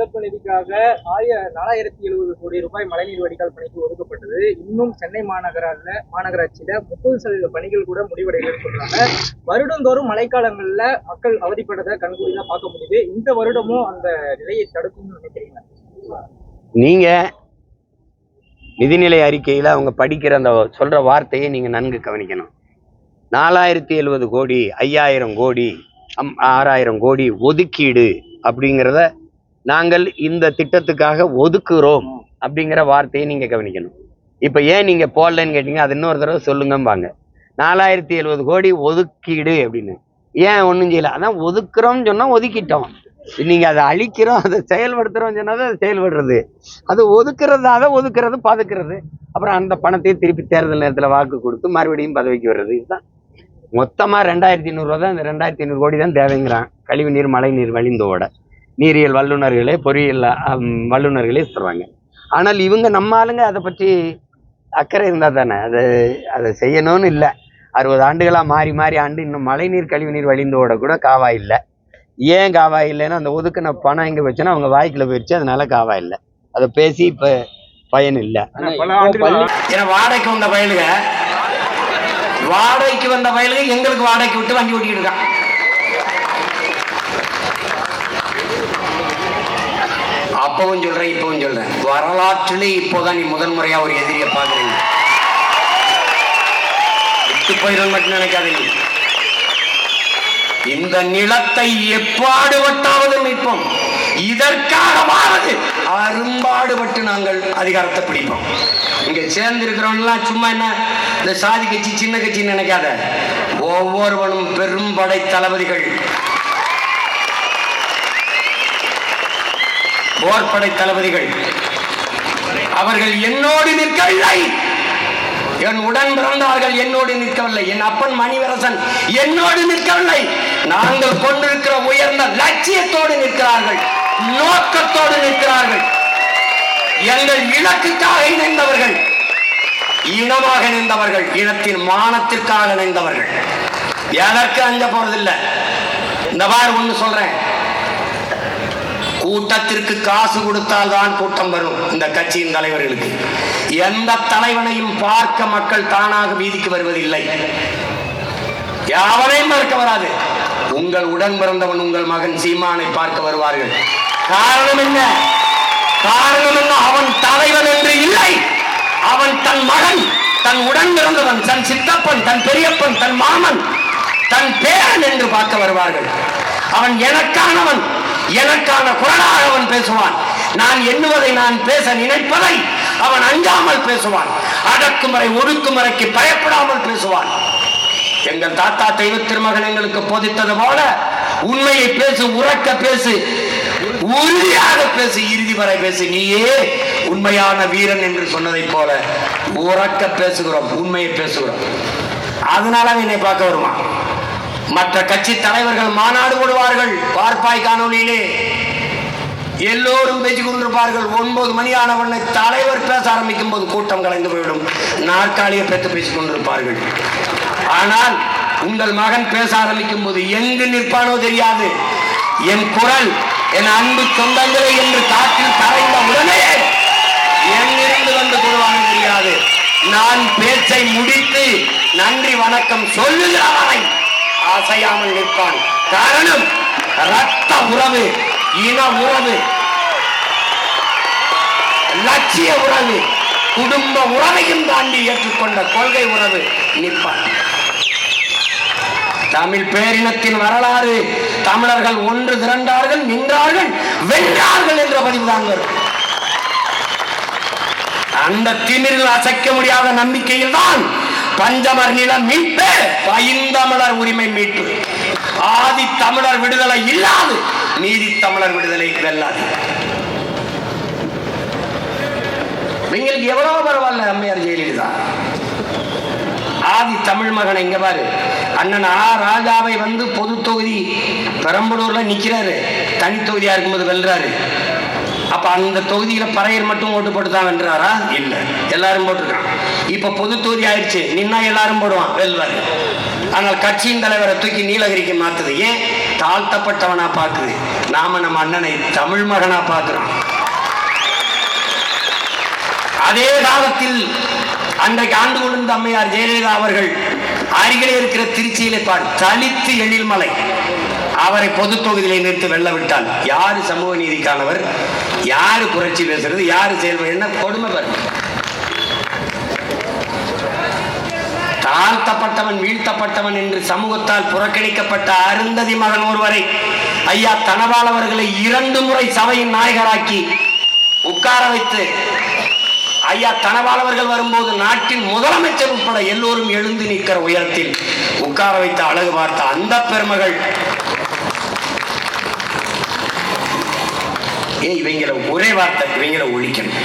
சிறப்பு நிதிக்காக ஆய நாலாயிரத்தி எழுபது கோடி ரூபாய் மழைநீர் வடிகால் பணிக்கு ஒதுக்கப்பட்டது. இன்னும் சென்னை மாநகரால மாநகராட்சியில முப்பது சதவீத பணிகள் கூட முடிவடைகள்னு சொல்றாங்க. வருடந்தோறும் மழைக்காலங்கள்ல மக்கள் அவதிப்பட்டதை கண்கூடிதான் பார்க்க முடியுது. இந்த வருடமும் அந்த நிலையை தடுக்கும்னு நினைக்கிறீங்க? நீங்க நிதிநிலை அறிக்கையில அவங்க படிக்கிற அந்த சொல்ற வார்த்தையை நீங்க நன்கு கவனிக்கணும். நாலாயிரத்தி எழுபது கோடி ஐயாயிரம் கோடி அம்- ஆறாயிரம் கோடி ஒதுக்கீடு அப்படிங்கிறத நாங்கள் இந்த திட்டத்துக்காக ஒதுக்குறோம் அப்படிங்கிற வார்த்தையை நீங்க கவனிக்கணும். இப்ப ஏன் நீங்க போடலன்னு கேட்டீங்க அது இன்னொரு தடவை சொல்லுங்கம்பாங்க. நாலாயிரத்தி எழுபது கோடி ஒதுக்கீடு அப்படின்னு. ஏன் ஒன்றும் செய்யல? அதான் ஒதுக்குறோம்னு சொன்னா ஒதுக்கிட்டோம். நீங்க அதை அழிக்கிறோம் அதை செயல்படுத்துறோம் சொன்னா அதை செயல்படுறது. அது ஒதுக்குறதாக ஒதுக்குறது பதுக்குறது. அப்புறம் அந்த பணத்தையும் திருப்பி தேர்தல் நேரத்தில் வாக்கு கொடுத்து மறுபடியும் பதவிக்கு வர்றது. இதுதான். மொத்தமாக ரெண்டாயிரத்தி ஐநூறுரூவா தான் இந்த ரெண்டாயிரத்தி ஐநூறு கோடி தான் தேவைங்கிறான். கழிவு நீர் மழை நீர் வழிந்தோட. நீரியல் வல்லுநர்களே பொறியியல் வல்லுநர்களே சொல்கிறாங்க ஆனால் இவங்க நம்ம ஆளுங்க அதை பற்றி அக்கறை இருந்தால் தானே. அதை அதை செய்யணும்னு இல்லை. அறுபது ஆண்டுகளாக மாறி மாறி ஆண்டு இன்னும் மழைநீர் கழிவு நீர் வழிந்தோட கூட காவா இல்லை. ஏன் காவா இல்லைன்னா அந்த ஒதுக்குன பணம் எங்கே வச்சுன்னா அவங்க வாய்க்குள்ள போயிடுச்சு அதனால காவா இல்லை. அதை பேசி இப்போ பயன் இல்லை. ஏன்னா வாடகைக்கு வந்த பயலுக வாடகைக்கு வந்த பயலுக எங்களுக்கு வாடகைக்கு விட்டு வண்டி ஓட்டிக்கிட்டு இருக்கான். அப்பவும் சொல்றேன் இப்பவும் சொல்றேன். வரலாற்றிலே இப்போதான் நீ முதல் முறையா ஒரு எதிரியை பாக்குறீங்க விட்டு போயிடும் மட்டும் நினைக்காதீங்க. இந்த நிலத்தை எப்பாடுபட்டாவது மீட்போம். இதற்காகவாவது அரும்பாடுபட்டு நாங்கள் அதிகாரத்தை பிடிப்போம். இங்க சேர்ந்து இருக்கிறவங்கலாம் சும்மா என்ன இந்த சாதி கட்சி சின்ன கட்சி நினைக்காத. ஒவ்வொருவனும் பெரும்படை தளபதிகள். போர்படை தளபதிகள். அவர்கள் என்னோடு நிற்கவில்லை. என் உடன் பிறந்தார்கள் என்னோடு நிற்கவில்லை. என் அப்பன் மணிவரசன் என்னோடு நிற்கவில்லை. நாங்கள் கொண்டிருக்கிற உயர்ந்த லட்சியத்தோடு நிற்கிறார்கள். நோக்கத்தோடு நிற்கிறார்கள். எங்கள் இலக்குக்காக இணைந்தவர்கள். இனமாக இணைந்தவர்கள் இனத்தின் மானத்திற்காக இணைந்தவர்கள் எதற்கு அஞ்ச போறதில்லை? இந்த மாதிரி ஒண்ணு சொல்றேன். கூட்டத்திற்கு காசு கொடுத்தால் தான் கூட்டம் வரும் இந்த கட்சியின் தலைவர்களுக்கு. எந்த தலைவனையும் பார்க்க மக்கள் தானாக வீதிக்கு வருவதில்லை. யாவரையும் பார்க்க வராது. உங்கள் உடன் பிறந்தவன் உங்கள் மகன் சீமானை பார்க்க வருவார்கள். காரணம் என்ன? காரணம் என்ன? அவன் தலைவன் என்று இல்லை. அவன் தன் மகன் தன் உடன் பிறந்தவன் தன் சித்தப்பன் தன் பெரியப்பன் தன் மாமன் தன் பேரன் என்று பார்க்க வருவார்கள். அவன் எனக்கானவன் எனக்கான குரலாக அவன் பேசுவான். நான் எண்ணுவதை நான் பேச நினைப்பதை அவன் அஞ்சாமல் பேசுவான். அடக்குமுறை ஒடுக்குமுறைக்கு பயப்படாமல் பேசுவான். எங்கள் தாத்தா தெய்வ திருமகன் எங்களுக்கு போதித்தது போல உண்மையை பேசு உறக்க பேசு உறுதியாக பேசு இறுதி வரை பேசு. நீயே உண்மையான வீரன் என்று சொன்னதைப் போல உறக்க பேசுகிறோம் உண்மையை பேசுகிறோம். அதனால என்னை பார்க்க வருவான். மற்ற கட்சி தலைவர்கள் மாநாடு போடுவார்கள். பார்ப்பாய் காணொலியிலே எல்லோரும் பேச்சு கொண்டிருப்பார்கள். ஒன்பது மணி ஆனவனை தலைவர் பேச ஆரம்பிக்கும் போது கூட்டம் கலைந்து போய்விடும் நாற்காலியை பெற்று பேசிக் கொண்டிருப்பார்கள். ஆனால் உங்கள் மகன் பேச ஆரம்பிக்கும் போது எங்கு நிற்பானோ தெரியாது. என் குரல் என் அன்பு சொந்தங்களே என்று காற்றில் கரைந்த உடனே எங்கிருந்து வந்து கொள்வானோ தெரியாது. நான் பேச்சை முடித்து நன்றி வணக்கம் சொல்லுகிறவனை அசையாமல் நிற்பான். காரணம் ரத்த உறவு இன உறவு. லட்சிய உறவு குடும்ப உறவையும் தாண்டி ஏற்றுக்கொண்ட கொள்கை உறவு நிற்பான். தமிழ் பேரினத்தின் வரலாறு தமிழர்கள் ஒன்று திரண்டார்கள் நின்றார்கள் வென்றார்கள் என்ற பதிவுதான் வரும். அந்த திமிரில் அசைக்க முடியாத நம்பிக்கையில் தான் பஞ்சமர் நிலம் மீட்பு. பைந்தமிழர் உரிமை மீட்பு. ஆதி தமிழர் விடுதலை இல்லாது. நீதி தமிழர் விடுதலை வெல்லாது. எங்களுக்கு எவ்வளவு பரவாயில்ல அம்மையார் ஜெயலலிதா. ஆதி தமிழ் மகன் இங்க பாரு. அண்ணன் ஆ ராஜாவை வந்து பொது தொகுதி பெரம்பலூர்ல நிக்கிறாரு. தனி தொகுதியா இருக்கும்போது வெல்றாரு. அப்ப அந்த தொகுதியில பறையர் மட்டும் ஓட்டு போட்டு தான் வென்றாரா? இல்ல. எல்லாரும் போட்டிருக்கான் இப்ப பொது தொகுதி ஆயிடுச்சு. நின்னா எல்லாரும் போடுவான் வெல்வாரு. ஆனால் கட்சியின் தலைவரை தூக்கி நீலகிரிக்கு மாத்துது. ஏன்? தாழ்த்தப்பட்டவனா பார்க்குது நாம நம்ம அண்ணனை தமிழ் மகனா பார்க்கிறோம் அதே காலத்தில் அன்றைக்கு ஆண்டு கொண்டிருந்த அம்மையார் ஜெயலலிதா அவர்கள் அருகிலே இருக்கிற திருச்சியிலே பார் தலித்து எழில்மலை. அவரை பொது தொகுதியிலே நிறுத்தி வெல்ல விட்டால் யாரு சமூக நீதிக்கானவர்? யாரு புரட்சி பேசுறது? யாரு செயல்படு என்ன கொடுமை பாருங்க தாழ்த்தப்பட்டவன் வீழ்த்தப்பட்டவன் என்று சமூகத்தால் புறக்கணிக்கப்பட்ட அருந்ததி மகன் ஒருவரை ஐயா தனபால் அவர்களை இரண்டு முறை சபையின் நாயகராக்கி உட்கார வைத்து ஐயா தனபால் அவர்கள் வரும்போது நாட்டின் முதலமைச்சர் உட்பட எல்லோரும் எழுந்து நிற்கிற உயரத்தில் உட்கார வைத்த அழகு பார்த்த அந்த பெருமகள் ஏய் இவங்களை ஒரே வார்த்தை இவங்களை ஒழிக்கணும்.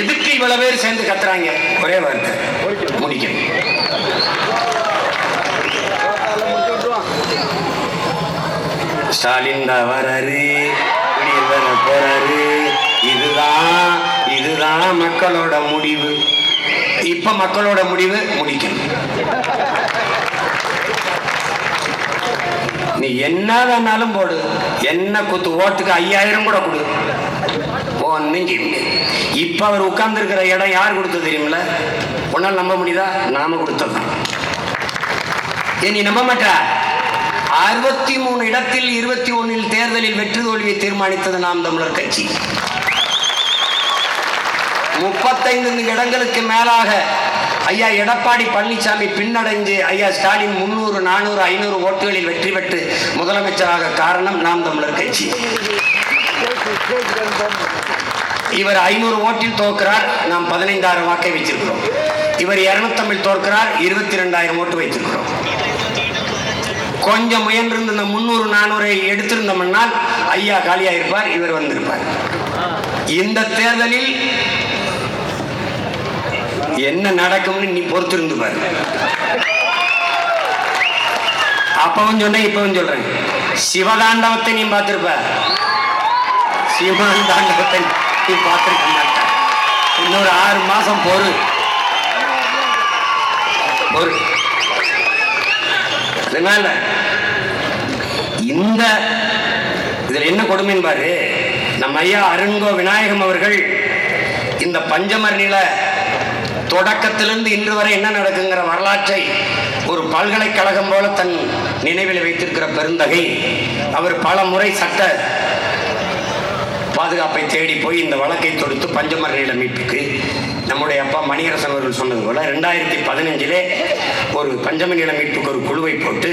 எதுக்கு இவ்வளவு பேர் சேர்ந்து கத்துறாங்க? ஒரே வார்த்தை முடிக்கணும். ஸ்டாலின் தான் வராரு போறாரு. இதுதான் இதுதான் மக்களோட முடிவு. இப்ப மக்களோட முடிவு முடிக்கணும். நீ என்ன வேணாலும் போடு. என்ன குத்து ஓட்டுக்கு ஐயாயிரம் கூட கொடு. செய்ய இப்ப அவர் உட்கார்ந்து இருக்கிற இடம் யார் கொடுத்தது தெரியுங்களா உன்னால் நம்ப முடியுதா? நாம கொடுத்தது ஏன் நீ நம்ப மாட்டா? அறுபத்தி மூணு இடத்தில் இருபத்தி ஒன்னில் தேர்தலில் வெற்றி தோல்வியை தீர்மானித்தது நாம் தமிழர் கட்சி. முப்பத்தைந்து இடங்களுக்கு மேலாக ஐயா எடப்பாடி பழனிசாமி பின்னடைஞ்சு ஐயா ஸ்டாலின் முன்னூறு நானூறு ஐநூறு ஓட்டுகளில் வெற்றி பெற்று முதலமைச்சராக காரணம் நாம் தமிழர் கட்சி. இவர் ஐநூறு ஓட்டில் தோற்கிறார். நாம் பதினைந்தாயிரம் வாக்கை வைத்திருக்கிறோம். இவர் இருநூத்தமிழ் தோற்கிறார். இருபத்தி ரெண்டாயிரம் ஓட்டு வைத்திருக்கிறோம். கொஞ்சம் முயன்றிருந்த இந்த முன்னூறு நானூறை எடுத்திருந்தோம்னால் ஐயா காலியாயிருப்பார் இவர் வந்திருப்பார். இந்த தேர்தலில் என்ன நடக்கும்னு நீ பொறுத்திருந்து பாரு. அப்பவும் சொன்னேன் இப்பவும் சொல்றேன். சிவதாண்டவத்தை நீ பார்த்திருப்ப. சிவன் தாண்டவத்தை நீ பார்த்திருக்க மாட்ட. இன்னொரு ஆறு மாசம் பொறு. பொறு. அதனால இந்த இதுல என்ன கொடுமைன்னு பாரு. நம்ம ஐயா அருண்கோ விநாயகம் அவர்கள் இந்த பஞ்சமர் தொடக்கத்திலிருந்து இன்று வரை என்ன நடக்குங்கிற வரலாற்றை ஒரு பல்கலைக்கழகம் போல தன் நினைவில் வைத்திருக்கிற பெருந்தகை. அவர் பல முறை சட்ட பாதுகாப்பை தேடி போய் இந்த வழக்கை தொடுத்து பஞ்சமர் நில மீட்புக்கு. நம்முடைய அப்பா மணியரசன் அவர்கள் சொன்னது போல ரெண்டாயிரத்தி பதினஞ்சிலே ஒரு பஞ்சம நில மீட்புக்கு ஒரு குழுவை போட்டு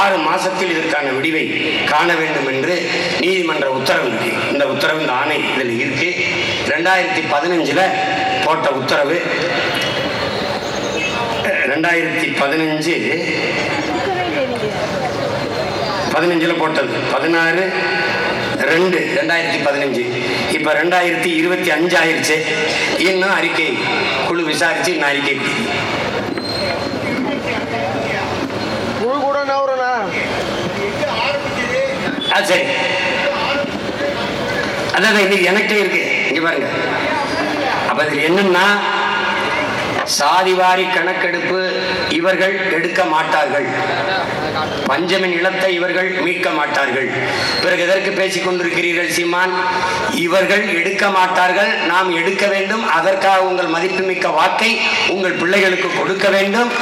ஆறு மாசத்தில் இதற்கான விடிவை காண வேண்டும் என்று நீதிமன்ற உத்தரவு இருக்கு. இந்த உத்தரவு இந்த ஆணை இதில் இருக்கு. ரெண்டாயிரத்தி பதினஞ்சில் போட்ட உத்தரவு ரெண்டாயிரத்தி பதினஞ்சு பதினஞ்சில் போட்டது. பதினாறு ரெண்டு ரெண்டாயிரத்தி பதினஞ்சு. இப்போ ரெண்டாயிரத்தி இருபத்தி அஞ்சு ஆயிருச்சு. இன்னும் அறிக்கை? குழு விசாரிச்சு இன்னும் அறிக்கை. குழு கூட ஆ சரி. அதான் இன்னைக்கு எனக்கிட்டே இருக்கு. இங்க பாருங்க. அப்ப இதுல என்னன்னா சாதிவாரி கணக்கெடுப்பு இவர்கள் எடுக்க மாட்டார்கள். பஞ்சமின் நிலத்தை இவர்கள் மீட்க மாட்டார்கள். பிறகு எதற்கு பேசிக் கொண்டிருக்கிறீர்கள் சீமான்? இவர்கள் எடுக்க மாட்டார்கள் நாம் எடுக்க வேண்டும். அதற்காக உங்கள் மதிப்புமிக்க வாக்கை உங்கள் பிள்ளைகளுக்கு கொடுக்க வேண்டும்.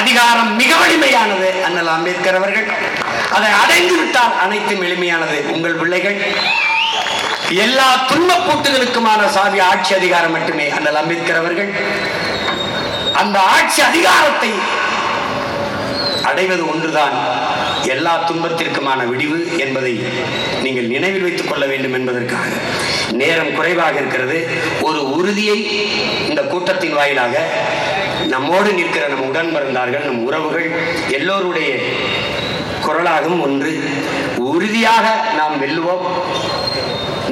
அதிகாரம் மிக வலிமையானது அண்ணல் அம்பேத்கர் அவர்கள். அதை அடைந்து விட்டால் அனைத்தும் எளிமையானது உங்கள் பிள்ளைகள். எல்லா துன்பப்பூட்டுகளுக்குமான சாதி ஆட்சி அதிகாரம் மட்டுமே அண்ணல் அம்பேத்கர் அவர்கள். அந்த ஆட்சி அதிகாரத்தை அடைவது ஒன்றுதான் எல்லா துன்பத்திற்குமான விடிவு என்பதை நீங்கள் நினைவில் வைத்துக் கொள்ள வேண்டும் என்பதற்காக. நேரம் குறைவாக இருக்கிறது. ஒரு உறுதியை இந்த கூட்டத்தின் வாயிலாக நம்மோடு நிற்கிற நம் உடன் பிறந்தார்கள் நம் உறவுகள் எல்லோருடைய குரலாகவும் ஒன்று. உறுதியாக நாம் வெல்லுவோம்.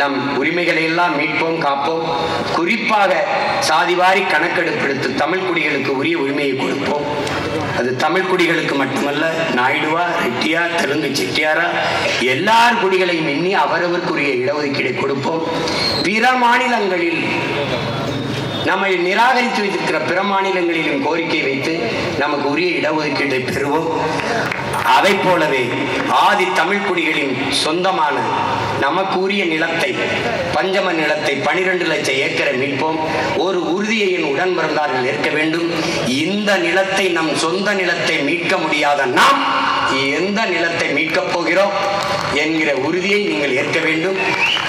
நம் உரிமைகளை எல்லாம் மீட்போம் காப்போம். குறிப்பாக சாதிவாரி கணக்கெடுப்பெடுத்து தமிழ் குடிகளுக்கு உரிய உரிமையை கொடுப்போம். அது தமிழ் குடிகளுக்கு மட்டுமல்ல நாயுடுவா ரெட்டியா தெலுங்கு செட்டியாரா எல்லார் குடிகளையும் எண்ணி அவரவருக்குரிய இடஒதுக்கீடை கொடுப்போம். பிற மாநிலங்களில் நம்மை நிராகரித்து வைத்திருக்கிற பிற மாநிலங்களிலும் கோரிக்கை வைத்து நமக்கு உரிய இடஒதுக்கீட்டை பெறுவோம். அதை போலவே ஆதி தமிழ் குடிகளின் சொந்தமான நமக்கு உரிய நிலத்தை பஞ்சம நிலத்தை பனிரெண்டு லட்சம் ஏக்கரை மீட்போம். ஒரு உறுதியை என் உடன் பிறந்தார்கள் ஏற்க வேண்டும். இந்த நிலத்தை நம் சொந்த நிலத்தை மீட்க முடியாத நாம் எந்த நிலத்தை மீட்கப் போகிறோம் என்கிற உறுதியை நீங்கள் ஏற்க வேண்டும்.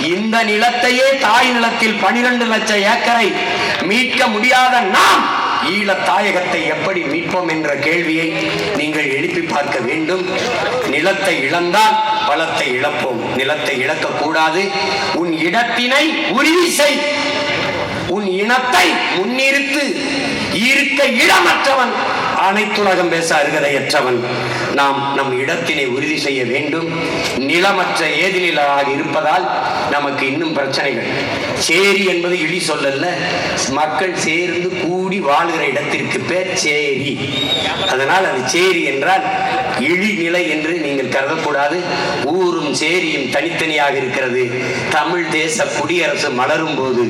இந்த நிலத்தையே தாய் நிலத்தில் பனிரெண்டு லட்சம் ஏக்கரை மீட்க முடியாத நாம் ஈழ தாயகத்தை எப்படி மீட்போம் என்ற கேள்வியை நீங்கள் எழுப்பி பார்க்க வேண்டும். நிலத்தை இழந்தால் பலத்தை இழப்போம். நிலத்தை இழக்கக்கூடாது. உன் இடத்தினை உறுதி செய். உன் இனத்தை முன்னிறுத்து. இருக்க இடமற்றவன் அனைத்துலகம் பேச அருகதையற்றவன். நாம் நம் இடத்தினை உறுதி செய்ய வேண்டும். நிலமற்ற ஏதிலாக இருப்பதால் நமக்கு இன்னும் பிரச்சனைகள். சேரி என்பது இழி சொல்லல்ல. மக்கள் சேர்ந்து கூடி வாழ்கிற இடத்திற்கு பேர் சேரி. அதனால் அது சேரி என்றால் இழிநிலை என்று நீங்கள் கருதக்கூடாது. ஊரும் சேரியும் தனித்தனியாக இருக்கிறது. தமிழ் தேச குடியரசு மலரும் போது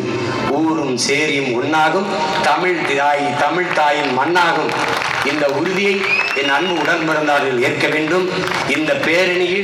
ஊரும் சேரியும் ஒன்னாகும். தமிழ் தாய் தமிழ் தாயின் மண்ணாகும். இந்த உறுதியை என் அன்பு உடன் பிறந்தார்கள் ஏற்க வேண்டும். இந்த பேரணியில்